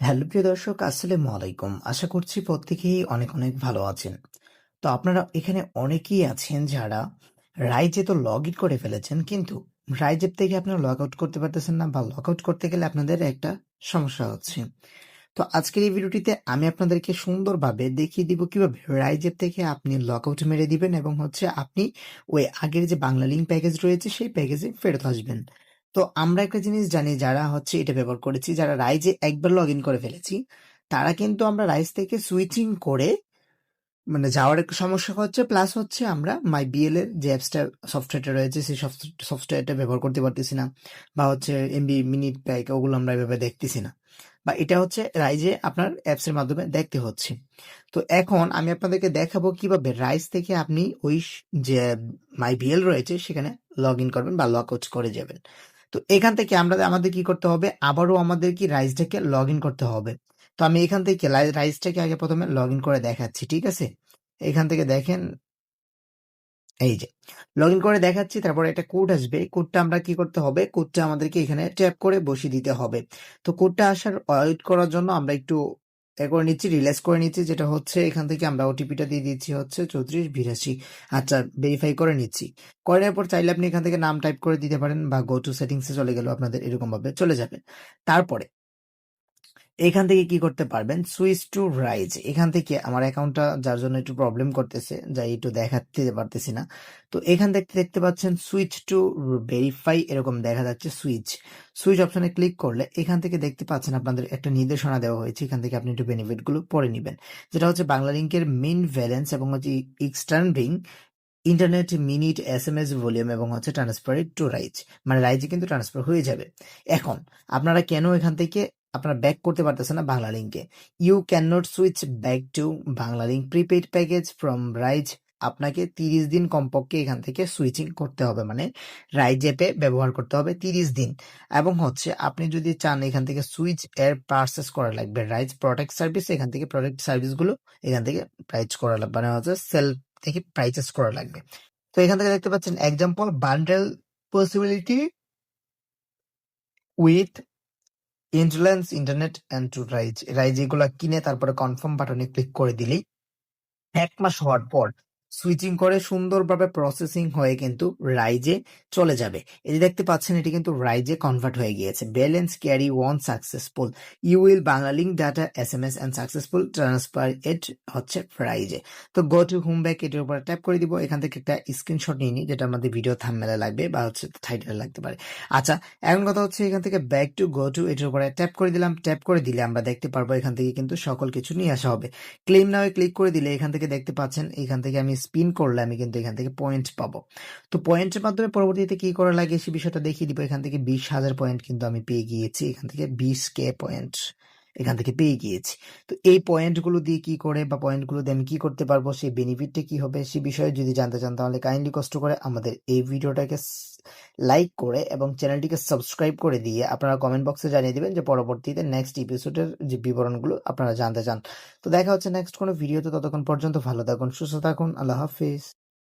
Hello প্রিয় দর্শক, আসসালামু আলাইকুম। আশা করছি প্রত্যেকেই অনেক অনেক ভালো আছেন। তো আপনারা এখানে অনেকেই আছেন যারা রাইজে তো লগ ইন করে ফেলেছেন, কিন্তু রাইজের থেকে আপনারা লগ আউট করতে পারতেছেন না বা লগ আউট করতে গেলে আপনাদের একটা সমস্যা হচ্ছে। তো আজকের এই ভিডিওটিতে আমি আপনাদেরকে সুন্দরভাবে দেখিয়ে দিব কীভাবে রাইজের থেকে আপনি লগ আউট মেরে দিবেন এবং হচ্ছে আপনি ওই আগের যে বাংলা লিঙ্ক প্যাকেজ রয়েছে, সেই প্যাকেজে ফেরত আসবেন। তো আমরা একটা জিনিস জানি, যারা হচ্ছে এটা ব্যবহার করেছি, যারা রাইজে একবার লগ ইন করে ফেলেছি, তারা কিন্তু আমরা রাইজ থেকে সুইচিং করে মানে যাওয়ার একটা সমস্যা হচ্ছে প্লাস হচ্ছে আমরা মাই বিএল এর যে অ্যাপসটা সফটওয়্যারটা রয়েছে, সেই সফটওয়্যারটা ব্যবহার করতে পারতেছি না, বা হচ্ছে এমবি মিনিট প্যাক ওগুলো আমরা এভাবে দেখতেছি না, বা এটা হচ্ছে রাইজে আপনার অ্যাপস এর মাধ্যমে দেখতে হচ্ছে। তো এখন আমি আপনাদেরকে দেখাবো কীভাবে রাইজ থেকে আপনি ওই যে মাই বিএল রয়েছে, সেখানে লগ ইন করবেন বা লগ আউট করে যাবেন। তো এখান থেকে আমরা আমাদের কি করতে হবে? আবারও আমাদের কি রাইসটাকে লগ ইন করতে হবে। তো আমি এখান থেকে রাইসটাকে আগে প্রথমে লগ ইন করে দেখাচ্ছি, ঠিক আছে? এখান থেকে দেখেন, এই যে লগ ইন করে দেখাচ্ছি, তারপরে একটা কোড আসবে। কোডটা আমরা কি করতে হবে? কোডটা আমাদেরকে এখানে ট্যাপ করে বসিয়ে দিতে হবে। তো কোডটা আসার ওয়েট করার জন্য আমরা একটু করে নিচ্ছি, রিলাইজ করে নিচ্ছি, যেটা হচ্ছে এখান থেকে আমরা ওটিপিটা দিয়ে দিচ্ছি হচ্ছে চৌত্রিশ, বিরাশি। আচ্ছা ভেরিফাই করে নিচ্ছি। করে নেওয়ার পর চাইলে আপনি এখান থেকে নাম টাইপ করে দিতে পারেন বা গো টু সেটিংসে চলে গেল আপনাদের এরকমভাবে চলে যাবে। তারপরে এখান থেকে কি করতে পারবেন? সুইচ টু রাইজ এখান থেকে আমার অ্যাকাউন্টটা যার জন্য একটু প্রবলেম করতেছে যা একটু দেখাতে পারতেছি না। তো এখান থেকে দেখতে পাচ্ছেন সুইচ টু ভেরিফাই এরকম দেখা যাচ্ছে সুইচ সুইচ অপশনে ক্লিক করলে এখান থেকে দেখতে পাচ্ছেন আপনাদের একটা নির্দেশনা দেওয়া হয়েছে। এখান থেকে আপনি একটু বেনিফিটগুলো পড়ে নেবেন। যেটা হচ্ছে বাংলা লিঙ্কের মেন ব্যালেন্স এবং হচ্ছে এক্সটার্নিং internet minute S M S volume এবং হচ্ছে ট্রান্সফার টু রাইজ মানে রাইজে কিন্তু ট্রান্সফার হয়ে যাবে। এখন, আপনারা কেন এখান থেকে আপনারা ব্যাক করতে পারতেছেন না বাংলা লিঙ্কে you can not switch back to Banglalink prepaid package from Ryze আপনাকে তিরিশ দিন কমপক্ষে এখান থেকে সুইচিং করতে হবে মানে রাইজ অ্যাপে ব্যবহার করতে হবে তিরিশ দিন। এবং হচ্ছে, আপনি যদি চান এখান থেকে সুইচ এর পার্সেস করা লাগবে রাইজ প্রোডাক্ট সার্ভিস এখান থেকে প্রোডাক্ট সার্ভিসগুলো এখান থেকে প্রাইস করা লাগবে মানে হচ্ছে সেল থেকে প্রাইসেস করা লাগবে। তো এখান থেকে দেখতে পাচ্ছেন example bundle possibility with insurance internet to Ryze Ryze এগুলা কিনে তারপরে কনফার্ম বাটনে ক্লিক করে দিলেই এক মাস হওয়ার পর সুইচিং করে সুন্দরভাবে প্রসেসিং হয়ে কিন্তু রাইজে চলে যাবে। এই দেখতে পাচ্ছেন, এটি কিন্তু রাইজে কনভার্ট হয়ে গিয়েছে। Balance carry one successful you will Banglalink data S M S and successful transfer at হচ্ছে রাইজে তো গো টু হোম ব্যাক এটির উপর ট্যাপ করে দিব। এখান থেকে একটা স্ক্রিনশট নিয়ে নিই, যেটা আমাদের ভিডিও থামমেলে লাগবে বা হচ্ছে টাইটেলে লাগতে পারে। আচ্ছা এখন কথা হচ্ছে এখান থেকে ব্যাক টু গো টু এটির উপরে ট্যাপ করে দিলাম। ট্যাপ করে দিলে আমরা দেখতে পারব এখান থেকে কিন্তু সকল কিছু নিয়ে আসা হবে। ক্লেম নাও ক্লিক করে দিলে এখান থেকে দেখতে পাচ্ছেন, এখান থেকে আমি স্পিন করলে আমি কিন্তু এখান থেকে পয়েন্ট পাবো। তো পয়েন্টের মাধ্যমে পরবর্তীতে কি করা লাগে সে বিষয়টা দেখিয়ে দিব। এখান থেকে বিশ হাজার পয়েন্ট কিন্তু আমি পেয়ে গিয়েছি। এখান থেকে বিশ কে পয়েন্ট এখান থেকে পেয়ে গিয়েছি। তো এই পয়েন্টগুলো দিয়ে কি করে বা পয়েন্টগুলো দিয়ে আমি কি করতে পারব, সেই বেনিফিটটা কি হবে, সে বিষয়ে যদি জানতে চান তাহলে কাইন্ডলি কষ্ট করে আমাদের এই ভিডিওটাকে লাইক করে এবং চ্যানেলটিকে সাবস্ক্রাইব করে দিয়ে আপনারা কমেন্ট বক্সে জানিয়ে দেবেন যে পরবর্তীতে নেক্সট এপিসোডের যে বিবরণগুলো আপনারা জানতে চান। তো দেখা হচ্ছে নেক্সট কোনো ভিডিওতে ততক্ষণ পর্যন্ত ভালো থাকুন, সুস্থ থাকুন, আল্লাহ হাফিজ।